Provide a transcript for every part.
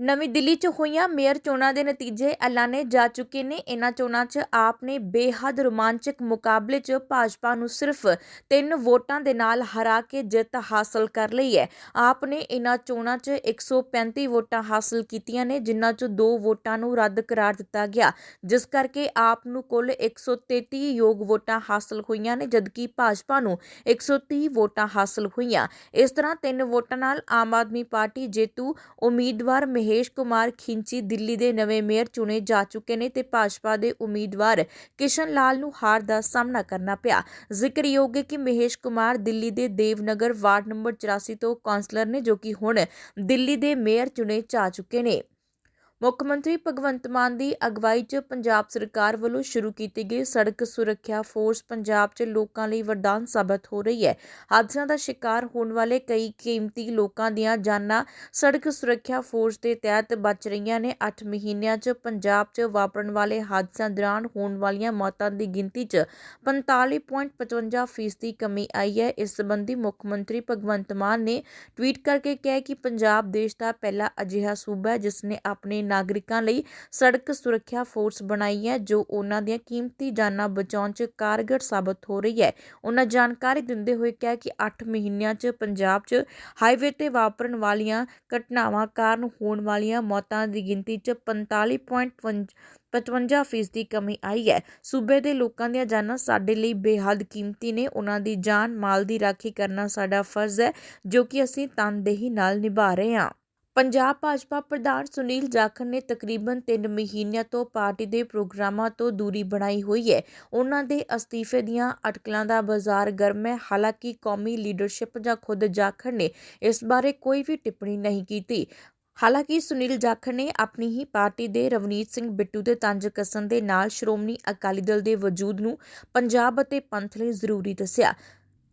ਨਵੀਂ ਦਿੱਲੀ 'ਚ ਹੋਈਆਂ ਮੇਅਰ ਚੋਣਾਂ ਦੇ ਨਤੀਜੇ ਐਲਾਨੇ ਜਾ ਚੁੱਕੇ ਨੇ। ਇਹਨਾਂ ਚੋਣਾਂ 'ਚ ਆਪ ਨੇ ਬੇਹੱਦ ਰੋਮਾਂਚਕ ਮੁਕਾਬਲੇ 'ਚ ਭਾਜਪਾ ਨੂੰ ਸਿਰਫ ਤਿੰਨ ਵੋਟਾਂ ਦੇ ਨਾਲ ਹਰਾ ਕੇ ਜਿੱਤ ਹਾਸਲ ਕਰ ਲਈ ਹੈ। ਆਪ ਨੇ ਇਹਨਾਂ ਚੋਣਾਂ 'ਚ 135 ਵੋਟਾਂ ਹਾਸਲ ਕੀਤੀਆਂ ਨੇ, ਜਿਨ੍ਹਾਂ 'ਚੋਂ ਦੋ ਵੋਟਾਂ ਨੂੰ ਰੱਦ ਕਰਾਰ ਦਿੱਤਾ ਗਿਆ। ਜਿਸ ਕਰਕੇ ਆਪ ਨੂੰ ਕੁੱਲ 133 ਯੋਗ ਵੋਟਾਂ ਹਾਸਲ ਹੋਈਆਂ ਨੇ, ਜਦਕਿ ਭਾਜਪਾ ਨੂੰ 130 ਵੋਟਾਂ ਹਾਸਲ ਹੋਈਆਂ। ਇਸ ਤਰ੍ਹਾਂ ਤਿੰਨ ਵੋਟਾਂ ਨਾਲ ਆਮ ਆਦਮੀ ਪਾਰਟੀ ਜੇਤੂ ਉਮੀਦਵਾਰ ਮਹਿ ਮਹੇਸ਼ ਕੁਮਾਰ ਖਿੰਚੀ ਦਿੱਲੀ ਦੇ ਨਵੇਂ ਮੇਅਰ ਚੁਣੇ ਜਾ ਚੁੱਕੇ ਨੇ ਤੇ ਭਾਜਪਾ ਦੇ ਉਮੀਦਵਾਰ ਕਿਸ਼ਨ ਲਾਲ ਨੂੰ ਹਾਰ ਦਾ ਸਾਹਮਣਾ ਕਰਨਾ ਪਿਆ। ਜ਼ਿਕਰਯੋਗ ਹੈ ਕਿ ਮਹੇਸ਼ ਕੁਮਾਰ ਦਿੱਲੀ ਦੇ ਦੇਵਨਗਰ ਵਾਰਡ ਨੰਬਰ 84 ਤੋਂ ਕਾਉਂਸਲਰ ਨੇ ਜੋ ਕਿ ਹੁਣ ਦਿੱਲੀ ਦੇ ਮੇਅਰ ਚੁਣੇ ਜਾ ਚੁੱਕੇ ਨੇ। ਮੁੱਖ ਮੰਤਰੀ ਭਗਵੰਤ ਮਾਨ ਦੀ ਅਗਵਾਈ 'ਚ ਪੰਜਾਬ ਸਰਕਾਰ ਵੱਲੋਂ ਸ਼ੁਰੂ ਕੀਤੀ ਗਈ ਸੜਕ ਸੁਰੱਖਿਆ ਫੋਰਸ ਪੰਜਾਬ 'ਚ ਲੋਕਾਂ ਲਈ ਵਰਦਾਨ ਸਾਬਤ ਹੋ ਰਹੀ ਹੈ। ਹਾਦਸਿਆਂ ਦਾ ਸ਼ਿਕਾਰ ਹੋਣ ਵਾਲੇ ਕਈ ਕੀਮਤੀ ਲੋਕਾਂ ਦੀਆਂ ਜਾਨਾਂ ਸੜਕ ਸੁਰੱਖਿਆ ਫੋਰਸ ਦੇ ਤਹਿਤ ਬਚ ਰਹੀਆਂ ਨੇ। 8 ਮਹੀਨਿਆਂ 'ਚ ਪੰਜਾਬ 'ਚ ਵਾਪਰਨ ਵਾਲੇ ਹਾਦਸਿਆਂ ਦੌਰਾਨ ਹੋਣ ਵਾਲੀਆਂ ਮੌਤਾਂ ਦੀ ਗਿਣਤੀ 'ਚ 45.55 ਫੀਸਦੀ ਕਮੀ ਆਈ ਹੈ। ਇਸ ਸੰਬੰਧੀ ਮੁੱਖ ਮੰਤਰੀ ਭਗਵੰਤ ਮਾਨ ਨੇ ਟਵੀਟ ਕਰਕੇ ਕਿਹਾ ਕਿ ਪੰਜਾਬ ਦੇਸ਼ ਦਾ ਪਹਿਲਾ ਅਜਿਹਾ ਸੂਬਾ ਹੈ ਜਿਸ ਨੇ ਆਪਣੇ ਨਾਗਰਿਕਾਂ ਲਈ ਸੜਕ ਸੁਰੱਖਿਆ ਫੋਰਸ ਬਣਾਈ ਹੈ, ਜੋ ਉਹਨਾਂ ਦੀਆਂ ਕੀਮਤੀ ਜਾਨਾਂ ਬਚਾਉਣ 'ਚ ਕਾਰਗਰ ਸਾਬਤ ਹੋ ਰਹੀ ਹੈ। ਉਹਨਾਂ ਜਾਣਕਾਰੀ ਦਿੰਦੇ ਹੋਏ ਕਿਹਾ ਕਿ 8 ਮਹੀਨਿਆਂ 'ਚ ਪੰਜਾਬ 'ਚ ਹਾਈਵੇ ਤੇ ਵਾਪਰਨ ਵਾਲੀਆਂ ਘਟਨਾਵਾਂ ਕਾਰਨ ਹੋਣ ਵਾਲੀਆਂ ਮੌਤਾਂ ਦੀ ਗਿਣਤੀ 'ਚ 45.55 ਫੀਸਦੀ ਕਮੀ ਆਈ ਹੈ। ਸੂਬੇ ਦੇ ਲੋਕਾਂ ਦੀਆਂ ਜਾਨਾਂ ਸਾਡੇ ਲਈ ਬੇਹੱਦ ਕੀਮਤੀ ਨੇ। ਉਹਨਾਂ ਦੀ ਜਾਨ ਮਾਲ ਦੀ ਰਾਖੀ ਕਰਨਾ ਸਾਡਾ ਫਰਜ਼ ਹੈ, ਜੋ ਕਿ ਅਸੀਂ ਤਨਦੇਹੀ ਨਾਲ ਨਿਭਾ ਰਹੇ ਹਾਂ। ਪੰਜਾਬ ਭਾਜਪਾ ਪ੍ਰਧਾਨ ਸੁਨੀਲ ਜਾਖੜ ਨੇ ਤਕਰੀਬਨ 3 ਮਹੀਨਿਆਂ ਤੋਂ ਪਾਰਟੀ ਦੇ ਪ੍ਰੋਗਰਾਮਾਂ ਤੋਂ ਦੂਰੀ ਬਣਾਈ ਹੋਈ ਹੈ। ਉਹਨਾਂ ਦੇ ਅਸਤੀਫੇ ਦੀਆਂ ਅਟਕਲਾਂ ਦਾ ਬਾਜ਼ਾਰ ਗਰਮ ਹੈ। ਹਾਲਾਂਕਿ ਕੌਮੀ ਲੀਡਰਸ਼ਿਪ ਜਾਂ ਖੁਦ ਜਾਖੜ ਨੇ ਇਸ ਬਾਰੇ ਕੋਈ ਵੀ ਟਿੱਪਣੀ ਨਹੀਂ ਕੀਤੀ। ਹਾਲਾਂਕਿ ਸੁਨੀਲ ਜਾਖੜ ਨੇ ਆਪਣੀ ਹੀ ਪਾਰਟੀ ਦੇ ਰਵਨੀਤ ਸਿੰਘ ਬਿੱਟੂ ਦੇ ਤੰਜ ਕਸਣ ਦੇ ਨਾਲ ਸ਼੍ਰੋਮਣੀ ਅਕਾਲੀ ਦਲ ਦੇ ਵਜੂਦ ਨੂੰ ਪੰਜਾਬ ਅਤੇ ਪੰਥ ਲਈ ਜ਼ਰੂਰੀ ਦੱਸਿਆ।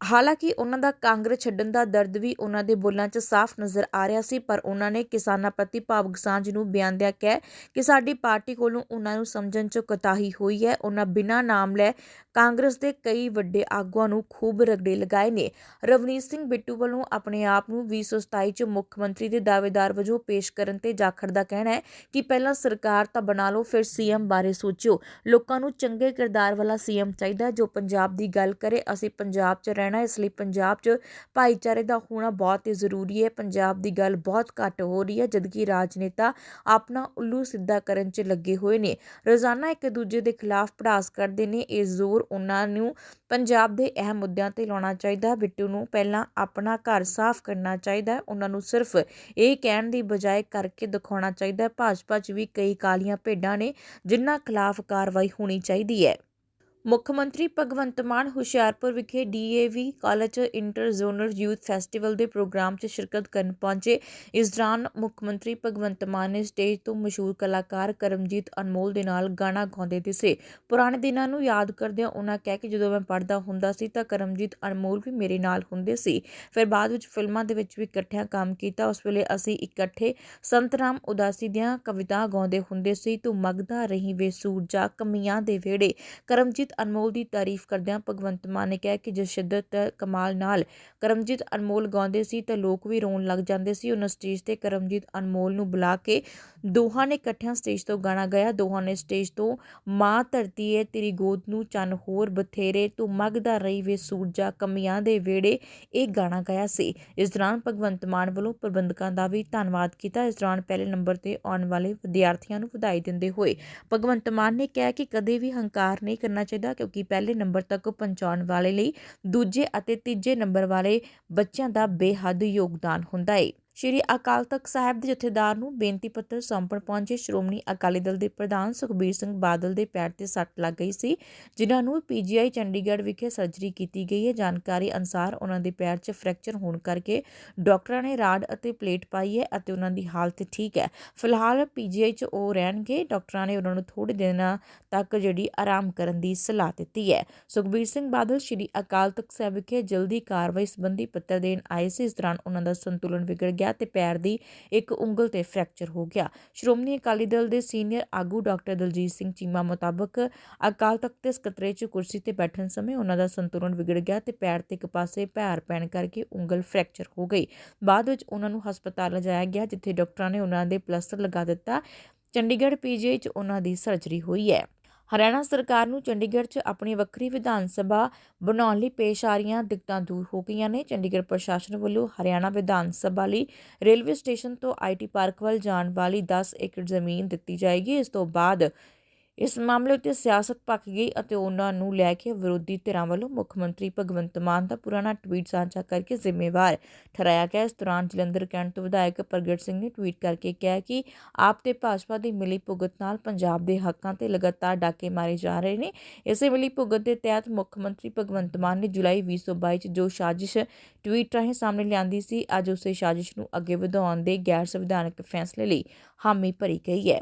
ਹਾਲਾਂਕਿ ਉਹਨਾਂ ਦਾ ਕਾਂਗਰਸ ਛੱਡਣ ਦਾ ਦਰਦ ਵੀ ਉਹਨਾਂ ਦੇ ਬੋਲਾਂ 'ਚ ਸਾਫ਼ ਨਜ਼ਰ ਆ ਰਿਹਾ ਸੀ, ਪਰ ਉਹਨਾਂ ਨੇ ਕਿਸਾਨਾਂ ਪ੍ਰਤੀ ਭਾਵਕ ਸਾਂਝ ਨੂੰ ਬਿਆਨਦਿਆਂ ਕਿਹਾ ਕਿ ਸਾਡੀ ਪਾਰਟੀ ਕੋਲੋਂ ਉਹਨਾਂ ਨੂੰ ਸਮਝਣ 'ਚ ਕੋਤਾਹੀ ਹੋਈ ਹੈ। ਉਹਨਾਂ ਬਿਨਾਂ ਨਾਮ ਲੈ ਕਾਂਗਰਸ ਦੇ ਕਈ ਵੱਡੇ ਆਗੂਆਂ ਨੂੰ ਖੂਬ ਰਗੜੇ ਲਗਾਏ ਨੇ। ਰਵਨੀਤ ਸਿੰਘ ਬਿੱਟੂ ਵੱਲੋਂ ਆਪਣੇ ਆਪ ਨੂੰ 2027 'ਚ ਮੁੱਖ ਮੰਤਰੀ ਦੇ ਦਾਅਵੇਦਾਰ ਵਜੋਂ ਪੇਸ਼ ਕਰਨ ਤੇ ਜਾਖੜ ਦਾ ਕਹਿਣਾ ਹੈ ਕਿ ਪਹਿਲਾਂ ਸਰਕਾਰ ਤਾਂ ਬਣਾ ਲਓ, ਫਿਰ ਸੀਐਮ ਬਾਰੇ ਸੋਚਿਓ। ਲੋਕਾਂ ਨੂੰ ਚੰਗੇ ਕਿਰਦਾਰ ਵਾਲਾ ਸੀਐਮ ਚਾਹੀਦਾ ਜੋ ਪੰਜਾਬ ਦੀ ਗੱਲ ਕਰੇ, ਅਸੀਂ ਪੰਜਾਬ 'ਚ ਰਹਿਣਾ ਇਸ ਲਈ ਪੰਜਾਬ 'ਚ ਭਾਈਚਾਰੇ ਦਾ ਹੋਣਾ ਬਹੁਤ ਹੀ ਜ਼ਰੂਰੀ ਹੈ। ਪੰਜਾਬ ਦੀ ਗੱਲ ਬਹੁਤ ਘੱਟ ਹੋ ਰਹੀ ਹੈ, ਜਦਕਿ ਰਾਜਨੇਤਾ ਆਪਣਾ ਉੱਲੂ ਸਿੱਧਾ ਕਰਨ 'ਚ ਲੱਗੇ ਹੋਏ ਨੇ। ਰੋਜ਼ਾਨਾ ਇੱਕ ਦੂਜੇ ਦੇ ਖਿਲਾਫ ਪੜਾਸ ਕਰਦੇ ਨੇ, ਇਹ ਜ਼ੋਰ ਉਹਨਾਂ ਨੂੰ ਪੰਜਾਬ ਦੇ ਅਹਿਮ ਮੁੱਦਿਆਂ ਤੇ ਲਾਉਣਾ ਚਾਹੀਦਾ। ਬਿੱਟੂ ਨੂੰ ਪਹਿਲਾਂ ਆਪਣਾ ਘਰ ਸਾਫ਼ ਕਰਨਾ ਚਾਹੀਦਾ ਉਹਨਾਂ ਨੂੰ ਸਿਰਫ ਇਹ ਕਹਿਣ ਦੀ ਬਜਾਏ ਕਰਕੇ ਦਿਖਾਉਣਾ ਚਾਹੀਦਾ ਭਾਜਪਾ 'ਚ ਵੀ ਕਈ ਕਾਲੀਆਂ ਭੇਡਾਂ ਨੇ, ਜਿਨ੍ਹਾਂ ਖਿਲਾਫ ਕਾਰਵਾਈ ਹੋਣੀ ਚਾਹੀਦੀ ਹੈ। ਮੁੱਖ ਮੰਤਰੀ ਭਗਵੰਤ ਮਾਨ ਹੁਸ਼ਿਆਰਪੁਰ ਵਿਖੇ DAV college inter zonal youth festival ਦੇ ਪ੍ਰੋਗਰਾਮ 'ਚ ਸ਼ਿਰਕਤ ਕਰਨ ਪਹੁੰਚੇ। ਇਸ ਦੌਰਾਨ ਮੁੱਖ ਮੰਤਰੀ ਭਗਵੰਤ ਮਾਨ ਨੇ ਸਟੇਜ ਤੋਂ ਮਸ਼ਹੂਰ ਕਲਾਕਾਰ ਕਰਮਜੀਤ ਅਨਮੋਲ ਦੇ ਨਾਲ ਗਾਣਾ ਗਾਉਂਦੇ ਦਿਸੇ। ਪੁਰਾਣੇ ਦਿਨਾਂ ਨੂੰ ਯਾਦ ਕਰਦਿਆਂ ਉਹਨਾਂ ਕਹਿ ਕਿ ਜਦੋਂ ਮੈਂ ਪੜ੍ਹਦਾ ਹੁੰਦਾ ਸੀ ਤਾਂ ਕਰਮਜੀਤ ਅਨਮੋਲ ਵੀ ਮੇਰੇ ਨਾਲ ਹੁੰਦੇ ਸੀ। ਫਿਰ ਬਾਅਦ ਵਿੱਚ ਫਿਲਮਾਂ ਦੇ ਵਿੱਚ ਵੀ ਇਕੱਠਿਆਂ ਕੰਮ ਕੀਤਾ। ਉਸ ਵੇਲੇ ਅਸੀਂ ਇਕੱਠੇ ਸੰਤਰਾਮ ਉਦਾਸੀ ਦੀਆਂ ਕਵਿਤਾ ਗਾਉਂਦੇ ਹੁੰਦੇ ਸੀ, ਤੂੰ ਮਗਦਾ ਰਹੀ ਵੇ ਸੂਰਜਾ, ਕਮੀਆਂ ਦੇ ਵੇੜੇ ਕਰਮਜੀਤ ਅਨਮੋਲ ਦੀ ਤਾਰੀਫ ਕਰਦਿਆਂ ਭਗਵੰਤ ਮਾਨ ਨੇ ਕਿਹਾ ਕਿ ਜਿਸ ਸ਼ਿੱਦਤ ਤੇ ਕਮਾਲ ਨਾਲ ਕਰਮਜੀਤ ਅਨਮੋਲ ਗਾਉਂਦੇ ਸੀ ਤਾਂ ਲੋਕ ਵੀ ਰੋਣ ਲੱਗ ਜਾਂਦੇ ਸੀ। ਉਹਨਾਂ ਸਟੇਜ ਤੇ ਕਰਮਜੀਤ ਅਨਮੋਲ ਨੂੰ ਬੁਲਾ ਕੇ ਦੋਹਾਂ ਨੇ ਇਕੱਠਿਆਂ ਸਟੇਜ ਤੋਂ ਗਾਣਾ ਗਾਇਆ। ਦੋਹਾਂ ਨੇ ਸਟੇਜ ਤੋਂ ਮਾਂ ਧਰਤੀ ਏ, ਤੇਰੀ ਗੋਦ ਨੂੰ ਚੰਨ ਹੋਰ ਬਥੇਰੇ, ਤੂੰ ਮਗਦਾ ਰਹੀ ਵੇ ਸੂਰਜਾ, ਕਮੀਆਂ ਦੇ ਵੇੜੇ। ਇਹ ਗਾਣਾ ਗਾਇਆ ਸੀ। ਇਸ ਦੌਰਾਨ ਭਗਵੰਤ ਮਾਨ ਵੱਲੋਂ ਪ੍ਰਬੰਧਕਾਂ ਦਾ ਵੀ ਧੰਨਵਾਦ ਕੀਤਾ। ਇਸ ਦੌਰਾਨ ਪਹਿਲੇ ਨੰਬਰ ਤੇ ਆਉਣ ਵਾਲੇ ਵਿਦਿਆਰਥੀਆਂ ਨੂੰ ਵਧਾਈ ਦਿੰਦੇ ਹੋਏ ਭਗਵੰਤ ਮਾਨ ਨੇ ਕਿਹਾ ਕਿ ਕਦੇ ਵੀ ਹੰਕਾਰ ਨਹੀਂ ਕਰਨਾ ਚਾਹੀਦਾ ਕਿਉਂਕਿ ਪਹਿਲੇ ਨੰਬਰ ਤੱਕ ਪਹੁੰਚਾਉਣ ਵਾਲੇ ਲਈ ਦੂਜੇ ਅਤੇ ਤੀਜੇ ਨੰਬਰ ਵਾਲੇ ਬੱਚਿਆਂ ਦਾ ਬੇਹੱਦ ਯੋਗਦਾਨ ਹੁੰਦਾ ਹੈ ਸ਼੍ਰੀ ਅਕਾਲ ਤਖਤ ਸਾਹਿਬ ਦੇ ਜਥੇਦਾਰ ਨੂੰ ਬੇਨਤੀ ਪੱਤਰ ਸੌਂਪਣ ਪਹੁੰਚੇ ਸ਼੍ਰੋਮਣੀ ਅਕਾਲੀ ਦਲ ਦੇ ਪ੍ਰਧਾਨ ਸੁਖਬੀਰ ਸਿੰਘ ਬਾਦਲ ਦੇ ਪੈਰ ਤੇ ਸੱਟ ਲੱਗ ਗਈ ਸੀ, ਜਿਨ੍ਹਾਂ ਨੂੰ ਪੀਜੀਆਈ ਚੰਡੀਗੜ੍ਹ ਵਿਖੇ ਸਰਜਰੀ ਕੀਤੀ ਗਈ ਹੈ। ਜਾਣਕਾਰੀ ਅਨੁਸਾਰ ਉਹਨਾਂ ਦੇ ਪੈਰ 'ਚ ਫ੍ਰੈਕਚਰ ਹੋਣ ਕਰਕੇ ਡਾਕਟਰਾਂ ਨੇ ਰਾਡ ਅਤੇ ਪਲੇਟ ਪਾਈ ਹੈ ਅਤੇ ਉਹਨਾਂ ਦੀ ਹਾਲਤ ਠੀਕ ਹੈ। ਫਿਲਹਾਲ ਪੀਜੀਆਈ 'ਚ ਉਹ ਰਹਿਣਗੇ। ਡਾਕਟਰਾਂ ਨੇ ਉਹਨਾਂ ਨੂੰ ਥੋੜੇ ਦਿਨਾਂ ਤੱਕ ਜਿਹੜੀ ਆਰਾਮ ਕਰਨ ਦੀ ਸਲਾਹ ਦਿੱਤੀ ਹੈ। ਸੁਖਬੀਰ ਸਿੰਘ ਬਾਦਲ ਸ਼੍ਰੀ ਅਕਾਲ ਤਖਤ ਸਾਹਿਬ ਵਿਖੇ ਜਲਦੀ ਕਾਰਵਾਈ ਸੰਬੰਧੀ ਪੱਤਰ ਦੇਣ ਆਏ ਸੀ। ਇਸ ਦੌਰਾਨ ਉਹਨਾਂ ਦਾ ਸੰਤੁਲਨ ਵਿਗੜ ਗਿਆ ਗਿਆ ਤੇ ਪੈਰ ਦੀ ਇੱਕ ਉਂਗਲ ਤੇ ਫ੍ਰੈਕਚਰ ਹੋ ਗਿਆ। ਸ਼੍ਰੋਮਣੀ ਅਕਾਲੀ ਦਲ ਦੇ ਸੀਨੀਅਰ ਆਗੂ ਡਾਕਟਰ ਦਲਜੀਤ ਸਿੰਘ ਚੀਮਾ ਮੁਤਾਬਕ ਅਕਾਲ ਤਖਤ ਦੇ ਸਕੱਤਰੇ 'ਚ ਕੁਰਸੀ ਤੇ ਬੈਠਣ ਸਮੇਂ ਉਹਨਾਂ ਦਾ ਸੰਤੁਲਨ ਵਿਗੜ ਗਿਆ ਤੇ ਪੈਰ ਤੇ ਇੱਕ ਪਾਸੇ ਭਾਰ ਪੈਣ ਕਰਕੇ ਉਂਗਲ ਫ੍ਰੈਕਚਰ ਹੋ ਗਈ। ਬਾਅਦ ਵਿੱਚ ਉਹਨਾਂ ਨੂੰ ਹਸਪਤਾਲ ਲਿਜਾਇਆ ਗਿਆ, ਜਿੱਥੇ ਡਾਕਟਰਾਂ ਨੇ ਉਹਨਾਂ ਦੇ ਪਲਸਟਰ ਲਗਾ ਦਿੱਤਾ। ਚੰਡੀਗੜ੍ਹ ਪੀਜੀਆਈ 'ਚ ਉਹਨਾਂ ਦੀ ਸਰਜਰੀ ਹੋਈ ਹੈ। ਹਰਿਆਣਾ ਸਰਕਾਰ ਨੂੰ ਚੰਡੀਗੜ੍ਹ 'ਚ ਆਪਣੀ ਵੱਖਰੀ ਵਿਧਾਨ ਸਭਾ ਬਣਾਉਣ ਲਈ ਪੇਸ਼ ਆ ਰਹੀਆਂ ਦਿੱਕਤਾਂ ਦੂਰ ਹੋ ਗਈਆਂ ਨੇ। ਚੰਡੀਗੜ੍ਹ ਪ੍ਰਸ਼ਾਸਨ ਵੱਲੋਂ ਹਰਿਆਣਾ ਵਿਧਾਨ ਸਭਾ ਲਈ ਰੇਲਵੇ ਸਟੇਸ਼ਨ ਤੋਂ ਆਈਟੀ ਪਾਰਕ ਵੱਲ ਜਾਣ ਵਾਲੀ 10 ਏਕੜ ਜ਼ਮੀਨ ਦਿੱਤੀ ਜਾਏਗੀ। ਇਸ ਤੋਂ ਬਾਅਦ ਇਸ ਮਾਮਲੇ ਉੱਤੇ ਸਿਆਸਤ ਪੱਕ ਗਈ ਅਤੇ ਉਹਨਾਂ ਨੂੰ ਲੈ ਕੇ ਵਿਰੋਧੀ ਧਿਰਾਂ ਵੱਲੋਂ ਮੁੱਖ ਮੰਤਰੀ ਭਗਵੰਤ ਮਾਨ ਦਾ ਪੁਰਾਣਾ ਟਵੀਟ ਸਾਂਝਾ ਕਰਕੇ ਜ਼ਿੰਮੇਵਾਰ ਠਹਿਰਾਇਆ ਗਿਆ। ਇਸ ਦੌਰਾਨ ਜਲੰਧਰ ਕੈਂਟ ਤੋਂ ਵਿਧਾਇਕ ਪ੍ਰਗਟ ਸਿੰਘ ਨੇ ਟਵੀਟ ਕਰਕੇ ਕਿਹਾ ਕਿ ਆਪ ਤੇ ਭਾਜਪਾ ਦੀ ਮਿਲੀ ਭੁਗਤ ਨਾਲ ਪੰਜਾਬ ਦੇ ਹੱਕਾਂ ਤੇ ਲਗਾਤਾਰ ਡਾਕੇ ਮਾਰੇ ਜਾ ਰਹੇ ਨੇ। ਇਸੇ ਮਿਲੀ ਭੁਗਤ ਦੇ ਤਹਿਤ ਮੁੱਖ ਮੰਤਰੀ ਭਗਵੰਤ ਮਾਨ ਨੇ ਜੁਲਾਈ 2022 ਚ ਜੋ ਸਾਜ਼ਿਸ਼ ਟਵੀਟ ਰਾਹੀਂ ਸਾਹਮਣੇ ਲਿਆਂਦੀ ਸੀ, ਅੱਜ ਉਸੇ ਸਾਜ਼ਿਸ਼ ਨੂੰ ਅੱਗੇ ਵਧਾਉਣ ਦੇ ਗੈਰ ਸੰਵਿਧਾਨਕ ਫੈਸਲੇ ਲਈ ਹਾਮੀ ਭਰੀ ਗਈ ਹੈ।